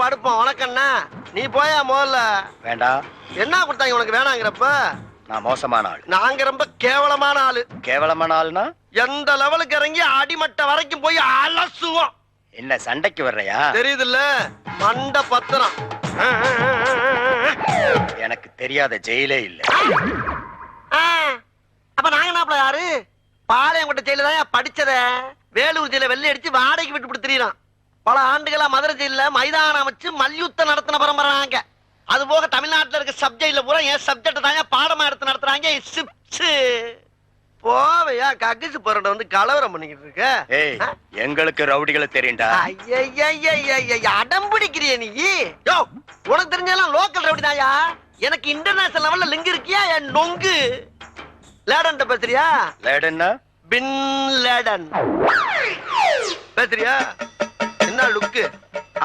படுப்போம். உனக்கண்ணா நீ போயா முதல்ல? வேண்டாம். என்ன கொடுத்தாங்க உனக்கு வேணாங்கிறப்ப? நான் மோசமான ஆள். நாங்க ரொம்ப கேவலமான ஆளு. கேவலமான ஆள்னா? எந்த லெவலுக்கு இறங்கி அடிமட்ட வரைக்கும் போய் அலசுவோம். என்ன சண்டைக்கு வர்றையா? தெரியுதுல்ல? மண்ட பத்திரம். எனக்கு தெரியாத ஜெயிலே இல்ல. அப்ப நாங்க என்ன யாரு? பாளையங்கோட்டை ஜெயில தான் படிச்சத? வேலூர் ஜெயில வெள்ளை அடிச்சு வாடகைக்கு விட்டு கொடுத்துறான் பல ஆண்டுகளா மதுரை ஜெயில மைதானம் அமைச்சு மல்யுத்தம் நடத்தின பரம்பரை நாங்க. அது போக தமிழ்நாட்டுல இருக்க சப்ஜெக்ட்ல பூரா என் சப்ஜெக்ட் தாங்க பாடமா எடுத்து நடத்துறாங்க. சிப்ஸ் போவையா கக்கிசு போறட வந்து கலவரம் பண்ணிக்கிட்டு இருக்க. எங்களுக்கு ரவுடிகளை தெரியும்டா. ஐயையையையைய, அடம் பிடிக்கிறிய நீ. யோ உனக்கு தெரிஞ்செல்லாம் லோக்கல் ரவுடி தாயா எனக்கு இன்டர்நேஷனல் லெவல்ல லிங்க் இருக்கியா? என் நொங்கு. லேடன் பேசுறியா? லேடன்னா? Bin Laden. பேசுறியா? லுக்கு.